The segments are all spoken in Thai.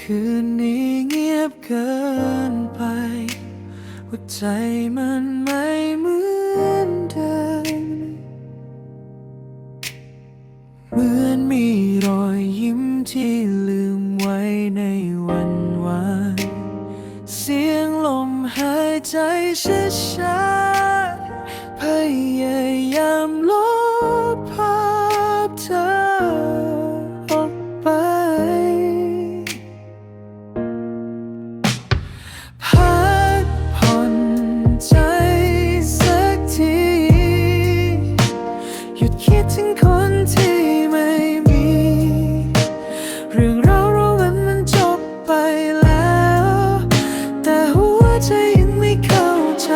คืนนี้เงียบเกินไปหัวใจมันไม่เหมือนเดิมเหมือนมีรอยยิ้มที่ลืมไว้ในวันวานเสียงลมหายใจช้าๆ หัวใจยังไม่เข้าใจ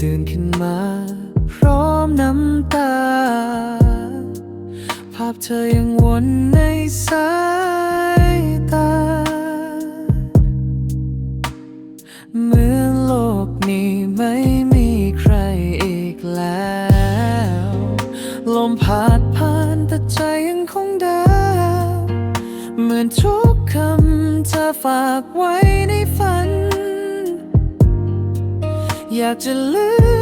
ตื่นขึ้นมา พร้อมน้ำตา ภาพเธอยังวนในสาย มผ่านผ่านแต่ใจยังคงเดิมเหมือนทุกคำเธอฝากไว้ในฝัน อยากจะลืม